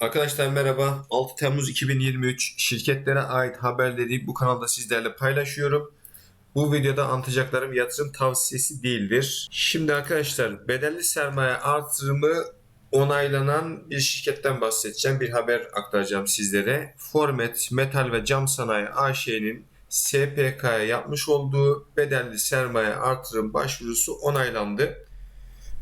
Arkadaşlar merhaba. 6 Temmuz 2023 şirketlere ait haberleri bu kanalda sizlerle paylaşıyorum. Bu videoda anlatacaklarım yatırım tavsiyesi değildir. Şimdi arkadaşlar bedelli sermaye artırımı onaylanan bir şirketten bahsedeceğim. Bir haber aktaracağım sizlere. Formet Metal ve Cam Sanayi AŞ'nin SPK'ya yapmış olduğu bedelli sermaye artırım başvurusu onaylandı.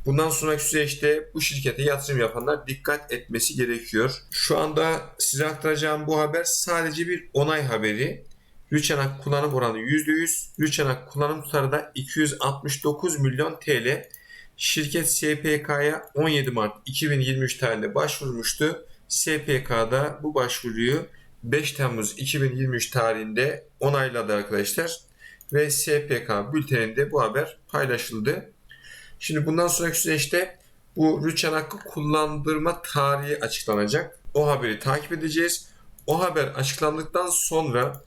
Bundan sonraki süreçte bu şirkete yatırım yapanlar dikkat etmesi gerekiyor. Şu anda size aktaracağım bu haber sadece bir onay haberi. Rüçanak kullanım oranı %100, Rüçanak kullanım tutarı da 269 milyon TL. Şirket SPK'ya 17 Mart 2023 tarihinde başvurmuştu. SPK'da bu başvuruyu 5 Temmuz 2023 tarihinde onayladı arkadaşlar. Ve SPK bülteninde bu haber paylaşıldı. Şimdi bundan sonraki süreçte bu rüçhan hakkı kullandırma tarihi açıklanacak. O haberi takip edeceğiz. O haber açıklandıktan sonra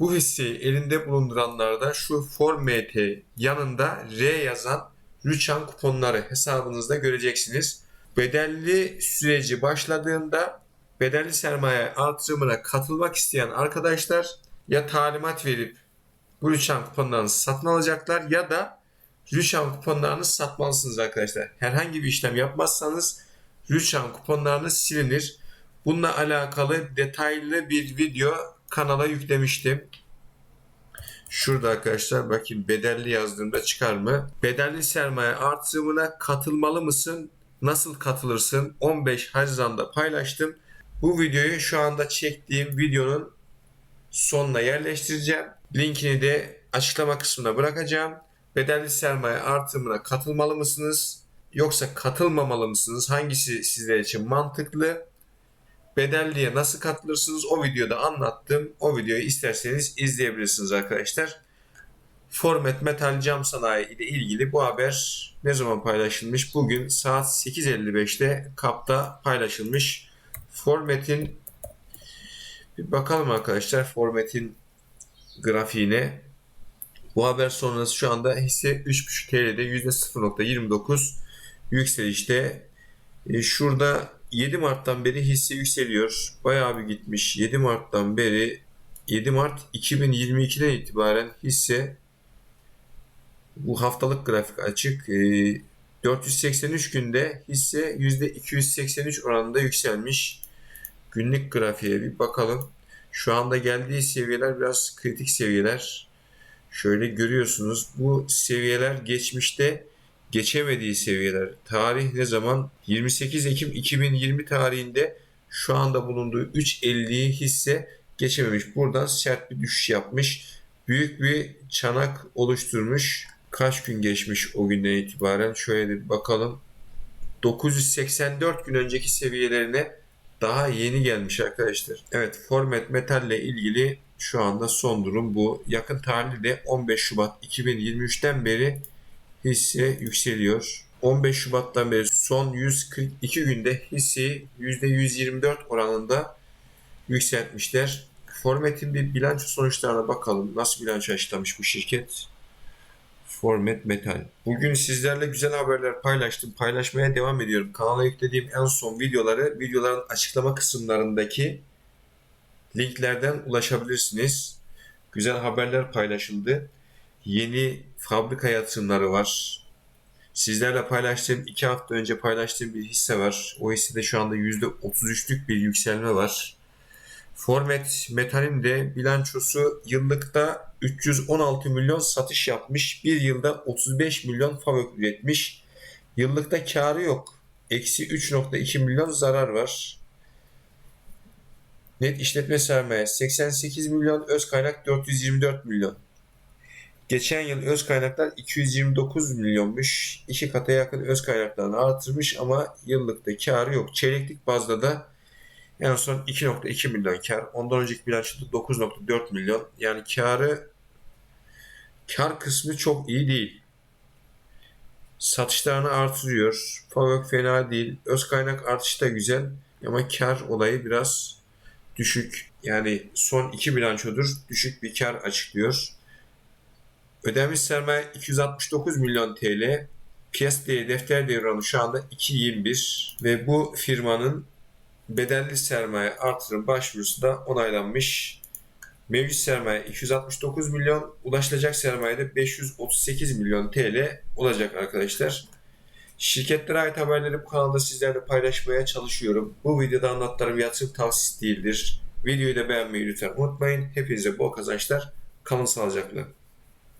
bu hisseyi elinde bulunduranlarda şu Formt yanında R yazan rüçhan kuponları hesabınızda göreceksiniz. Bedelli süreci başladığında bedelli sermaye artırımına katılmak isteyen arkadaşlar ya talimat verip bu rüçhan kuponlarını satın alacaklar ya da Rüçhan kuponlarını satmalısınız arkadaşlar. Herhangi bir işlem yapmazsanız Rüçhan kuponlarınız silinir. Bununla alakalı detaylı bir video kanala yüklemiştim. Şurada arkadaşlar bakayım bedelli yazdığımda çıkar mı? Bedelli sermaye artırımına katılmalı mısın? Nasıl katılırsın? 15 Haziran'da paylaştım. Bu videoyu şu anda çektiğim videonun sonuna yerleştireceğim. Linkini de açıklama kısmına bırakacağım. Bedelli sermaye artımına katılmalı mısınız? Yoksa katılmamalı mısınız? Hangisi sizler için mantıklı? Bedelliye nasıl katılırsınız? O videoda anlattım. O videoyu isterseniz izleyebilirsiniz arkadaşlar. Format Metal Cam Sanayi ile ilgili bu haber ne zaman paylaşılmış? Bugün saat 8.55'te KAP'ta paylaşılmış. Format'in bir bakalım arkadaşlar Format'in grafiğine. Bu haber sonrası şu anda hisse 3.5 TL'de %0.29 yükselişte. E, şurada 7 Mart'tan beri hisse yükseliyor. Bayağı bir gitmiş. 7 Mart'tan beri 7 Mart 2022'den itibaren hisse bu haftalık grafik açık. E, 483 günde hisse %283 oranında yükselmiş. Günlük grafiğe bir bakalım. Şu anda geldiği seviyeler biraz kritik seviyeler. Şöyle görüyorsunuz bu seviyeler geçmişte geçemediği seviyeler. Tarih ne zaman? 28 Ekim 2020 tarihinde şu anda bulunduğu 3.50'yi hisse geçememiş. Buradan sert bir düşüş yapmış. Büyük bir çanak oluşturmuş. Kaç gün geçmiş o günden itibaren? Şöyle bir bakalım. 984 gün önceki seviyelerine daha yeni gelmiş arkadaşlar. Evet Format Metal ile ilgili şu anda son durum bu. Yakın tarihte 15 Şubat 2023'ten beri hisse yükseliyor. 15 Şubat'tan beri son 142 günde hisseyi %124 oranında yükseltmişler. Format'in bir bilanço sonuçlarına bakalım. Nasıl bilanço açıklamış bu şirket? Format Metal. Bugün sizlerle güzel haberler paylaştım. Paylaşmaya devam ediyorum. Kanala yüklediğim en son videoları videoların açıklama kısımlarındaki linklerden ulaşabilirsiniz. Güzel haberler paylaşıldı. Yeni fabrika yatırımları var. Sizlerle paylaştığım, iki hafta önce paylaştığım bir hisse var. O hissede şu anda %33'lük bir yükselme var. Format Metal'in de bilançosu yıllıkta 316 milyon satış yapmış. Bir yılda 35 milyon FAVÖK üretmiş. Yıllıkta karı yok. Eksi 3.2 milyon zarar var. Net işletme sermaye 88 milyon, öz kaynak 424 milyon. Geçen yıl öz kaynaklar 229 milyonmuş. İki kata yakın öz kaynaklarını artırmış ama yıllıkta karı yok. Çeyreklik bazda da en son 2.2 milyon kar. Ondan önceki bilançoda 9.4 milyon. Yani karı kar kısmı çok iyi değil. Satışlarını artırıyor. FAVÖK fena değil. Öz kaynak artışı da güzel. Ama kar olayı biraz düşük. Yani son iki bilançodur düşük bir kar açıklıyor. Ödenmiş sermaye 269 milyon TL. Değeri defter devranı şu anda 2.21 ve bu firmanın bedelli sermaye artırım başvurusu da onaylanmış. Mevcut sermaye 269 milyon, ulaşılacak sermaye de 538 milyon TL olacak arkadaşlar. Şirketlere ait haberleri bu kanalda sizlerle paylaşmaya çalışıyorum. Bu videoda anlattıklarım yatırım tavsiyesi değildir. Videoyu da beğenmeyi lütfen unutmayın. Hepinize bol kazançlar. Kalın sağlıcakla.